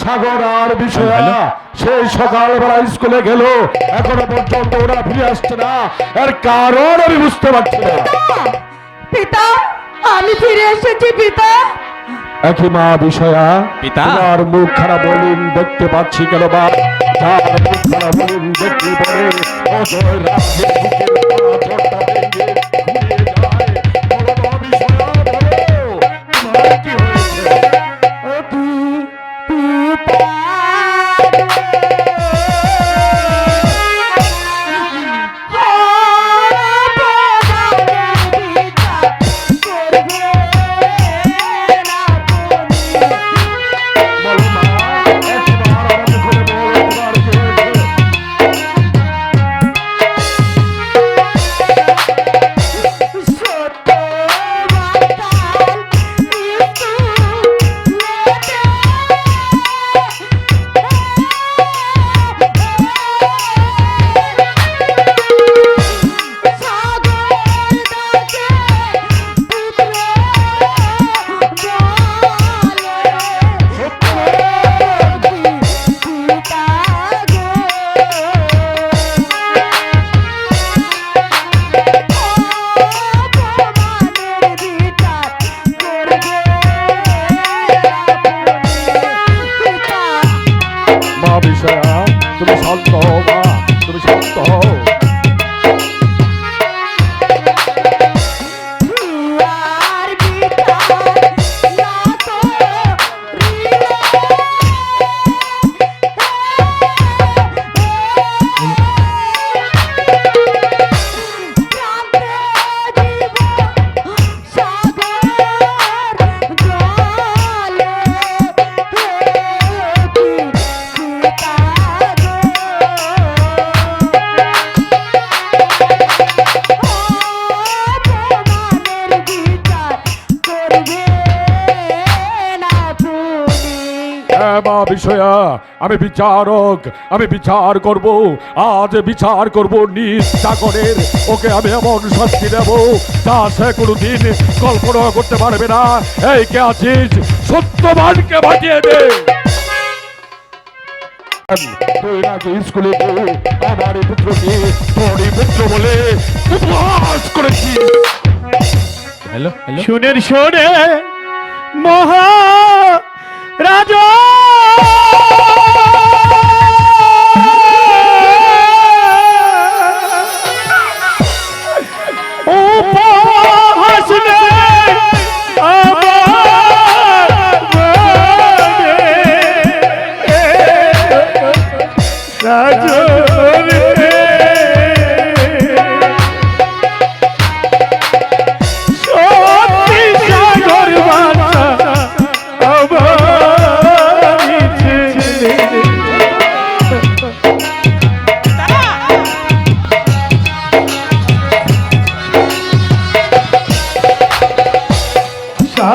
সাগর আর বিষয়া সেই সকালবেলা স্কুলে গেল। এখনও পর্যন্ত ওরা ফিরে আসছে না। এর কারণ আমি বুঝতে পারছি না। পিতা আমি ফিরে এসেছি পিতা। একই মা বিষয়া পিতা। তোমার মুখ খারাপ বলিন দেখতে পাচ্ছি কেন বা? মুখ খারাপ বলিন দেখতে পরে। অজয় রাজ্যের বুকের মা বিষয়া আমি বিচারক আমি বিচার করব আজ বিচার করব নিজ চাকরের ওকে আমি এমন শাস্তি দেব যা সে কোনোদিন কল্পনা করতে পারবে না। এই কে আছিস সত্যবানকে বাঁচিয়ে দে। তুই নাকি স্কুলে আমার পুত্রকে তোরই পুত্র বলে উপহাস করেছিস হ্যালো হ্যালো। শুনের শোনে মহা রাজা! উপহাস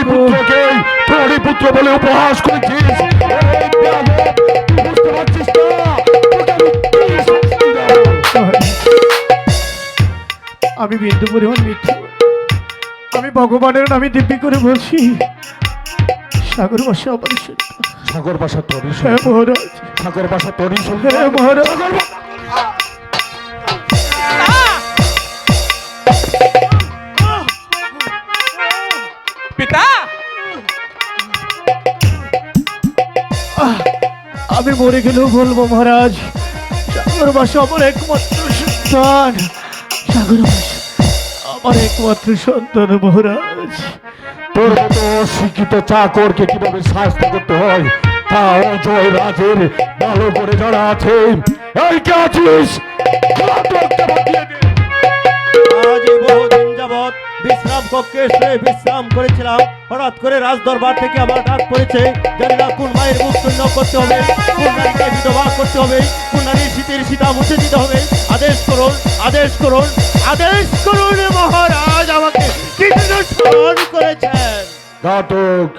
আমারই পুত্রকে তোরই পুত্র বলে উপহাস করেছিস বুঝতে পারছিস আমি বিন্দু পরিমাণ মিথ্যে আমি ভগবানের নামে দিব্যি করে বলছি সাগর বাসা আমার। সাগর বাসা তোরই হ্যাঁ। মহারাজ সাগর বাসা সন্তান। হ্যাঁ মহারাজ আমি মরে গেলেও বলব মহারাজ সাগর বাসা আমার একমাত্র সন্তান। সাগর বাসা আমার একমাত্র সন্তান মহারাজ। তোর মতো শিক্ষিত চাকরকে কীভাবে শাস্তি করতে হয়? তা অজয় রাজের ভালো করে জানা আছে এই কে আছিস। আজ বহুদিন যাবৎ বিশ্রাম কক্ষে শুয়ে বিশ্রাম করেছিলাম। হঠাৎ করে রাজ দরবার থেকে আমার ডাক পড়েছে। জানি না কোন মায়ের মুখ শূন্য করতে হবে কোন নারীকে বিধবা করতে হবে কোন নারীর শীতের সীতা মুছে দিতে হবে। আদেশ করুন আদেশ করুন আদেশ করুন মহারাজ আমাকে। স্মরণ করেছেন। ঘাতক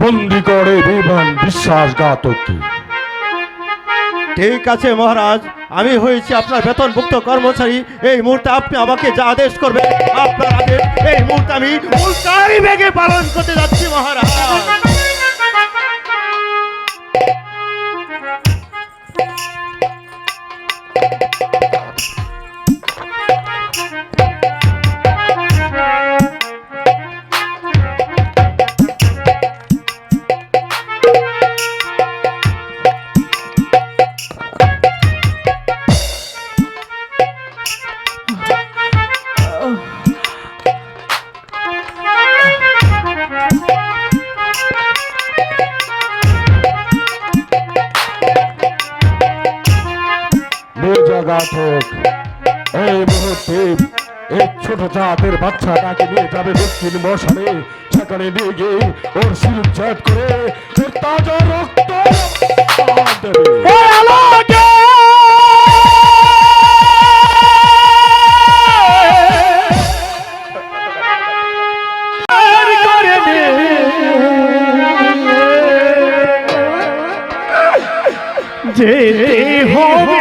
বন্দি করে বিমান বিশ্বাসঘাতক কি? ঠিক আছে মহারাজ আমি হয়েছি আপনার বেতনভুক্ত কর্মচারী। এই মুহূর্তে আপনি আমাকে যা আদেশ করবেন, আপনার আদেশ এই মুহূর্তে আমি পালন করতে যাচ্ছি, মহারাজ। এই মুহূর্তে এই ছোট জাতের বাচ্চাটাকে নিয়ে যাবে দক্ষিণ মশানে সেখানে নিয়ে গিয়ে ওর শিরচ্ছেদ করে ওর তাজা রক্ত। যেতে হবে।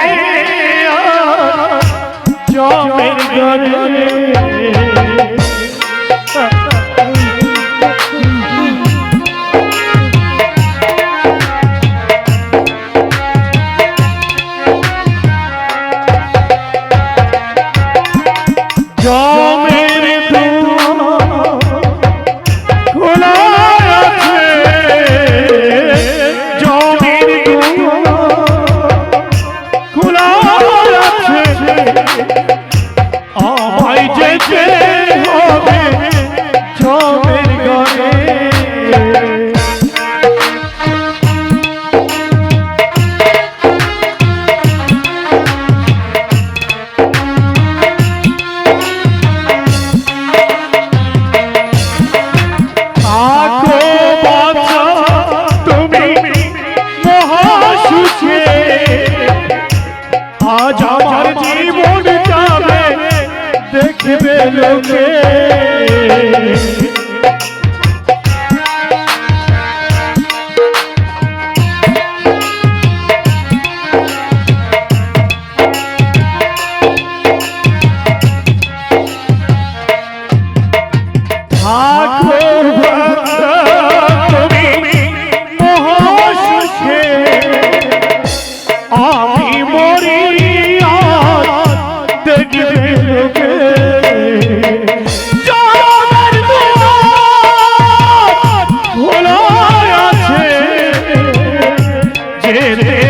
জমের যেতে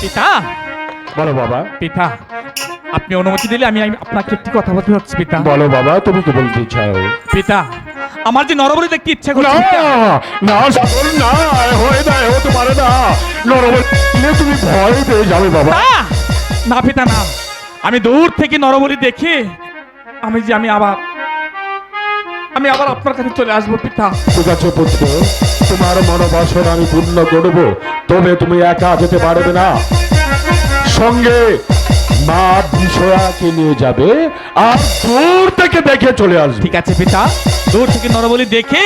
পিতা? বলো বাবা। পিতা আপনি অনুমতি দিলে আমি আপনাকে একটি কথা বলতে হচ্ছে পিতা। বলো বাবা তুমি কি বলতে চাও? পিতা আমার যে নরবলি দেখতে ইচ্ছা পিতা। না সকল না হয়ে না হতে পারে না। নরবল তুমি ভয় পেয়ে যাবে বাবা। না না পিতা না। আমি দূর থেকে নরবলি দেখে আমি যে আমি আবার আমি আবার আপনার কাছে চলে আসব পিতা। ঠিক আছে পুত্র। তোমার মনোবাসনা আমি পূর্ণ করব তবে তুমি একা যেতে পারবে না। সঙ্গে মা বিষয়াকে নিয়ে যাবে আর দূর থেকে দেখে চলে আসবে। ঠিক আছে পিতা দূর থেকে নরবলি দেখে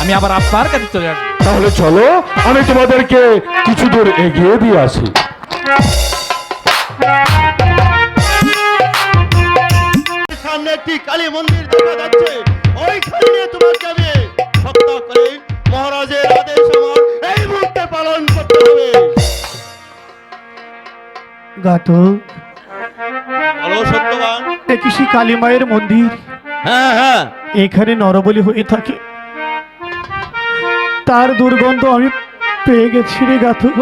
আমি আবার আপনার কাছে চলে আসব। তাহলে চলো আমি তোমাদেরকে কিছু দূর এগিয়ে দিয়ে আসি। সামনে একটি কালী মন্দির দেখা যাচ্ছে। ওইখানে তোমাকে আমি হত্যা করে ঘাতক সত্যবান। দেখিসি কালী মায়ের মন্দির। হ্যাঁ হ্যাঁ। এখানে নরবলি হয়ে থাকে। তার দুর্গন্ধ আমি পেয়ে গেছি রে ঘাতক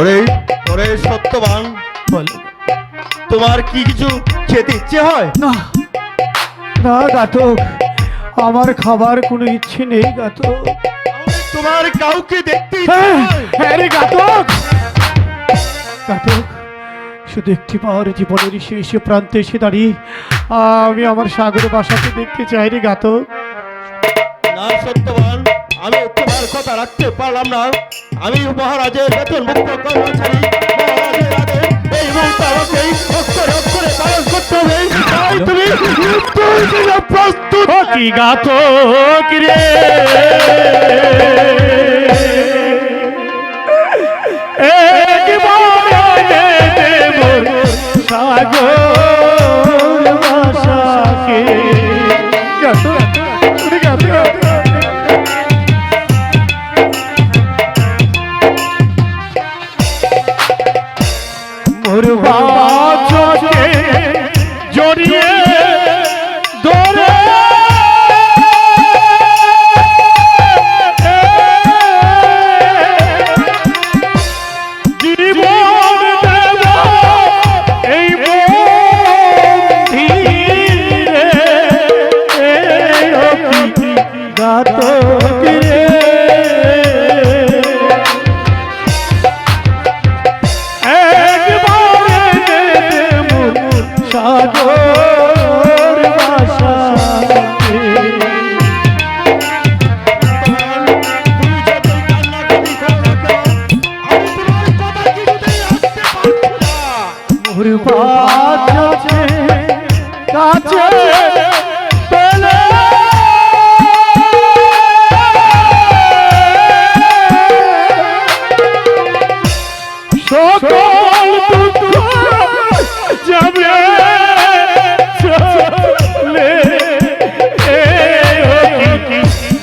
ওরে ওরে সত্যবান। বলো। তোমার কি কিছু খেতে ইচ্ছে হয়? না। না ঘাতক আমার খাবার কোনো ইচ্ছে নেই তাহলে তোমার কাউকে দেখতে হ্যাঁ, হয়? রে ঘাতক। ঘাতক শুধু একটি পাওয়ার জীবনের শেষ প্রান্তে এসে দাঁড়িয়ে আমি আমার সাগর বাসাকে দেখতে চাই রে ঘাতক। না সত্যবান আমি তোমার কথা রাখতে পারলাম না। আমি মহারাজের বেতন মুক্ত কর্মচারী। এই মুহূর্তে আমাকে অক্ষরে অক্ষরে পালন করতে হবে। তাই তুমি প্রস্তুত। কি ঘাতক রে। সাগর বাসাকে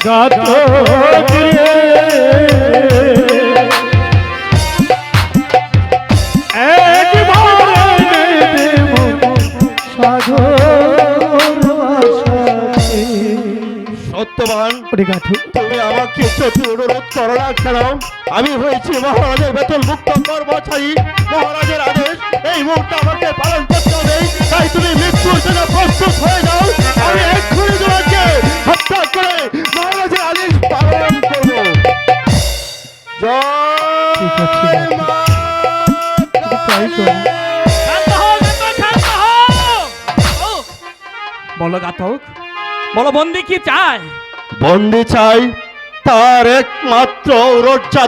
গাত সত্যবান। গাথু তুমি আমাকে করো আমি হয়েছি মহারাজের বেতন মুক্ত কর্মচারী। মহারাজের আদেশ এই মুহূর্তে আমাকে পালন করতে হবে। তাই তুমি মৃত্যুর জন্য প্রস্তুত হয়ে যাও। আমি এক্ষুনি তোমাকে হত্যা বলো ঘাতক বলো বন্দি কি চায় বন্দি চাই তার একমাত্র রোজা